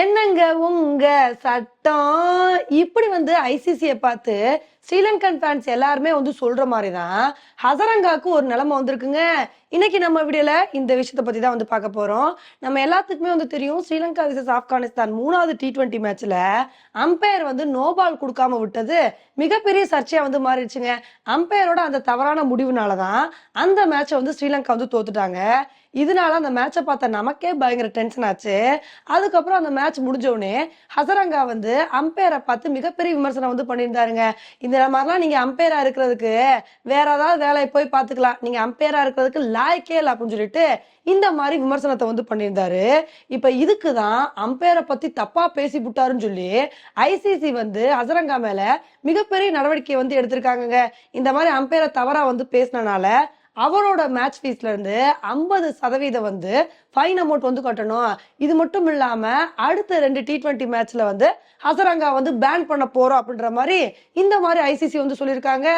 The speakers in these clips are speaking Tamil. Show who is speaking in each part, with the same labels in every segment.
Speaker 1: என்னங்க உங்க சட்டம் இப்படி வந்து ஐசிசியை பார்த்து ஸ்ரீலங்கன் ஃபேன்ஸ் எல்லாருமே வந்து சொல்ற மாதிரி தான் ஹசரங்காக்கு ஒரு நிலைமை வந்திருக்குங்க. இன்னைக்கு நம்ம வீடியோல இந்த விஷயத்த பத்தி தான் வந்து பார்க்க போறோம். நம்ம எல்லாத்துக்குமே வந்து தெரியும் ஸ்ரீலங்கா விசஸ் ஆப்கானிஸ்தான் மூணாவது டி டுவெண்ட்டி மேட்ச்ல அம்பையர் வந்து நோபால் கொடுக்காம விட்டது. மிகப்பெரிய சர்ச்சையா வந்து மாறிடுச்சுங்க. அம்பையரோட அந்த தவறான முடிவுனால தான் அந்த மேட்சை வந்து ஸ்ரீலங்கா வந்து தோத்துட்டாங்க. இதனால அந்த மேட்சை பார்த்த நமக்கே பயங்கர டென்ஷன் ஆச்சு. அதுக்கப்புறம் அந்த மேட்ச் முடிஞ்சோடனே ஹசரங்கா வந்து அம்பையரை பார்த்து மிகப்பெரிய விமர்சனம் வந்து பண்ணியிருந்தாருங்க. இந்த மாதிரிலாம் நீங்க அம்பையரா இருக்கிறதுக்கு வேற ஏதாவது வேலையை போய் பார்த்துக்கலாம். நீங்க அம்பையரா இருக்கிறதுக்கு லாய்க்கே இல்லை அப்படின்னு சொல்லிட்டு இந்த மாதிரி விமர்சனத்தை வந்து பண்ணியிருந்தாரு. இப்ப இதுக்கு தான் அம்பையரை பத்தி தப்பா பேசி விட்டாருன்னு சொல்லி ஐசிசி வந்து ஹசரங்கா மேல மிகப்பெரிய நடவடிக்கை வந்து எடுத்திருக்காங்கங்க. இந்த மாதிரி அம்பையரை தவறா வந்து பேசினனால அவரோட மேட்ச் ஃபீஸ்ல இருந்து ஐம்பது சதவீதம் வந்து ஃபைன் அமௌண்ட் வந்து கட்டணும். இது மட்டும் இல்லாம அடுத்த ரெண்டு டி டுவெண்ட்டி மேட்ச்ல வந்து ஹசரங்கா வந்து பேன் பண்ண போறோம் அப்படின்ற மாதிரி இந்த மாதிரி ஐசிசி வந்து சொல்லியிருக்காங்க.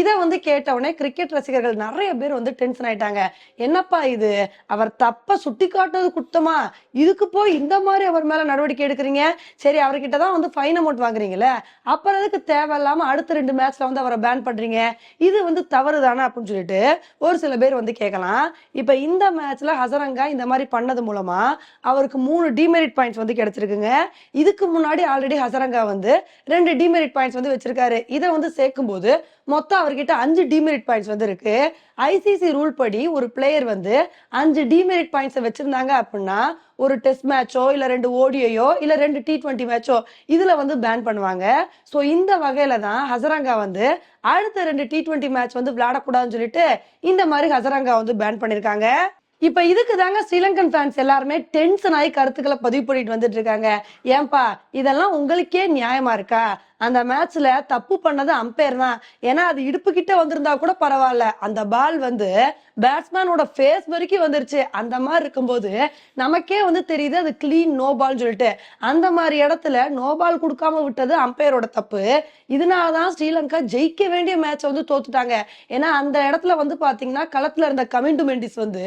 Speaker 1: இதை வந்து கேட்ட உடனே கிரிக்கெட் ரசிகர்கள் நிறைய பேர் வந்து டென்ஷன் ஆயிட்டாங்க. என்னப்பா இது? அவர் தப்ப சுட்டி காட்டுறது குத்தமா? இதுக்கு போய் இந்த மாதிரி அவர் மேல நடவடிக்கை எடுக்கிறீங்க? சரி அவர்கிட்ட தான் வந்து ஃபைன் அமௌண்ட் வாங்குறீங்களே அப்புறம் அதுக்கு தேவையில்லாம அடுத்த ரெண்டு மேட்ச்ல வந்து அவரை பேன் பண்றீங்க? இது வந்து தவறு தானே அப்படின்னு சொல்லிட்டு ஒரு சில பேர் வந்து கேட்கலாம். இப்ப இந்த மேட்ச்ல ஹசரங்கா இந்த மாதிரி பண்ணது மூலமா அவருக்கு மூணு டிமெரிட் பாயிண்ட்ஸ் வந்து கிடைச்சிருக்குங்க. இதுக்கு முன்னாடி ஆல்ரெடி ஹசரங்கா வந்து ரெண்டு டிமெரிட் பாயிண்ட்ஸ் வந்து வச்சிருக்காரு. இதை வந்து சேர்க்கும் போது மொத்தம் அவர்கிட்ட அஞ்சு டிமெரிட் பாயிண்ட்ஸ் வந்து இருக்கு. ஐசிசி ரூல் படி ஒரு பிளேயர் வந்து அஞ்சு டிமெரிட் பாயிண்ட்ஸை வச்சிருந்தாங்க அப்படின்னா ஒரு டெஸ்ட் மேட்சோ இல்ல ரெண்டு ஓடியோ இல்ல ரெண்டு டி டுவெண்ட்டி மேட்சோ இதுல வந்து பேன் பண்ணுவாங்க. சோ இந்த வகையில தான் ஹசரங்கா வந்து அடுத்த ரெண்டு டி டுவெண்ட்டி மேட்ச் வந்து விளையாடக்கூடாதுன்னு சொல்லிட்டு இந்த மாதிரி ஹசரங்கா வந்து பேன் பண்ணிருக்காங்க. இப்ப இதுக்கு தாங்க ஸ்ரீலங்கன் ஃபேன்ஸ் எல்லாருமே டென்ஷன் ஆகி கருத்துக்களை பதிவு பண்ணிட்டு வந்துட்டு இருக்காங்க. ஏன்பா இதெல்லாம் உங்களுக்கே நியாயமா இருக்கா? அந்த மேட்ச்ல தப்பு பண்ணது அம்பையர் தான். ஏன்னா அது இடுப்பு கிட்ட வந்திருந்தா கூட பரவாயில்ல. அந்த பால் வந்து பேட்ஸ்மேனோட ஃபேஸ் வரைக்கும் வந்துருச்சு. அந்த மாதிரி இருக்கும்போது நமக்கே வந்து தெரியுது அது கிளீன் நோ பால் சொல்லிட்டு. அந்த மாதிரி இடத்துல நோ பால் கொடுக்காம விட்டது அம்பையரோட தப்பு. இதனாலதான் ஸ்ரீலங்கா ஜெயிக்க வேண்டிய மேட்சை வந்து தோத்துட்டாங்க. ஏன்னா அந்த இடத்துல வந்து பாத்தீங்கன்னா களத்துல இருந்த கமிண்டு மெண்டிஸ் வந்து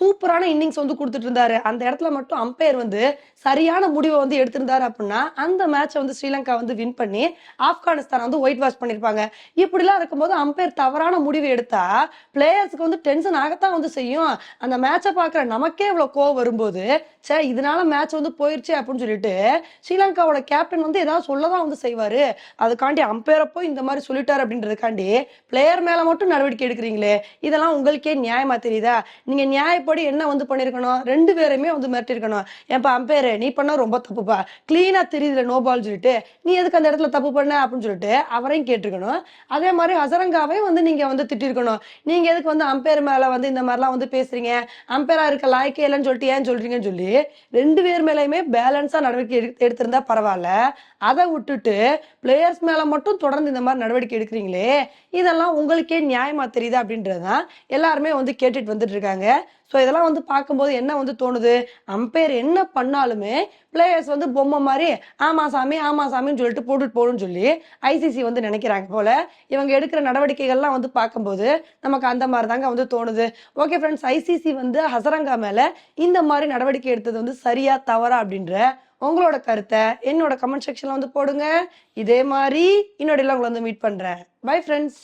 Speaker 1: சூப்பரான இன்னிங்ஸ் வந்து கொடுத்துட்டு இருந்தாரு. அந்த இடத்துல மட்டும் அம்பையர் வந்து சரியான முடிவை வந்து எடுத்திருந்தாரு அப்படின்னா அந்த மேட்சை வந்து ஸ்ரீலங்கா வந்து வின் பண்ணி ஆப்கானிஸ்தான் வந்து ஒயிட் வாஷ் பண்ணிருப்பாங்க. இப்படிலாம் இருக்கும்போது அம்பையர் தவறான முடிவு எடுத்தா பிளேயர்ஸுக்கு வந்து டென்ஷன் ஆகத்தான் வந்து செய்யும். அந்த மேட்சை பார்க்குற நமக்கே இவ்வளோ கோவம் வரும்போது சே இதனால மேட்ச் வந்து போயிருச்சு அப்படின்னு சொல்லிட்டு ஸ்ரீலங்காவோட கேப்டன் வந்து ஏதாவது சொல்லதான் வந்து செய்வாரு. அதுக்காண்டி அம்பையரை போய் இந்த மாதிரி சொல்லிட்டாரு அப்படின்றதுக்காண்டி பிளேயர் மேல மட்டும் நடவடிக்கை எடுக்கிறீங்களே. இதெல்லாம் உங்களுக்கே நியாயமா தெரியுதா? நீங்க நியாயப்படி என்ன வந்து பண்ணிருக்கணும்? ரெண்டு பேருமே வந்து மிரட்டிருக்கணும். ஏன்பா அம்பையர் நீ பண்ண ரொம்ப தப்புப்பா. கிளீனா தெரியுதுல நோ பால் சொல்லிட்டு. நீ எதுக்கு அந்த இடத்துல தப்பு தப்பு பண்ண அப்படின்னு சொல்லிட்டு அவரையும் கேட்டிருக்கணும். அதே மாதிரி ஹசரங்காவையும் வந்து நீங்க வந்து திட்டிருக்கணும். நீங்க எதுக்கு வந்து அம்பையர் மேல வந்து இந்த மாதிரிலாம் வந்து பேசுறீங்க? அம்பையரா இருக்க லாய்க்கே இல்லைன்னு சொல்லிட்டு ஏன் சொல்றீங்கன்னு சொல்லி ரெண்டு பேர் மேலேயுமே பேலன்ஸா நடவடிக்கை எடுத்து- எடுத்திருந்தா பரவாயில்ல. அதை விட்டுட்டு பிளேயர்ஸ் மேல மட்டும் தொடர்ந்து இந்த மாதிரி நடவடிக்கை எடுக்கிறீங்களே இதெல்லாம் உங்களுக்கே நியாயமா அப்படின்றது தான் எல்லாருமே வந்து கேட்டுட்டு வந்துட்டு இருக்காங்க. ஸோ இதெல்லாம் வந்து பார்க்கும்போது என்ன வந்து தோணுது? அம்பையர் என்ன பண்ணாலுமே பிளேயர்ஸ் வந்து பொம்மை மாதிரி ஆமா சாமி ஆமா சாமின்னு சொல்லிட்டு போட்டுட்டு போகணும்னு சொல்லி ஐசிசி வந்து நினைக்கிறாங்க போல. இவங்க எடுக்கிற நடவடிக்கைகள்லாம் வந்து பார்க்கும்போது நமக்கு அந்த மாதிரி தாங்க வந்து தோணுது. ஓகே ஃப்ரெண்ட்ஸ் ஐசிசி வந்து ஹசரங்கா மேலே இந்த மாதிரி நடவடிக்கை எடுத்தது வந்து சரியா தவறா அப்படின்ற உங்களோட கருத்தை என்னோட கமெண்ட் செக்ஷன்ல வந்து போடுங்க. இதே மாதிரி இன்னொடையில உங்களை வந்து மீட் பண்றேன். Bye friends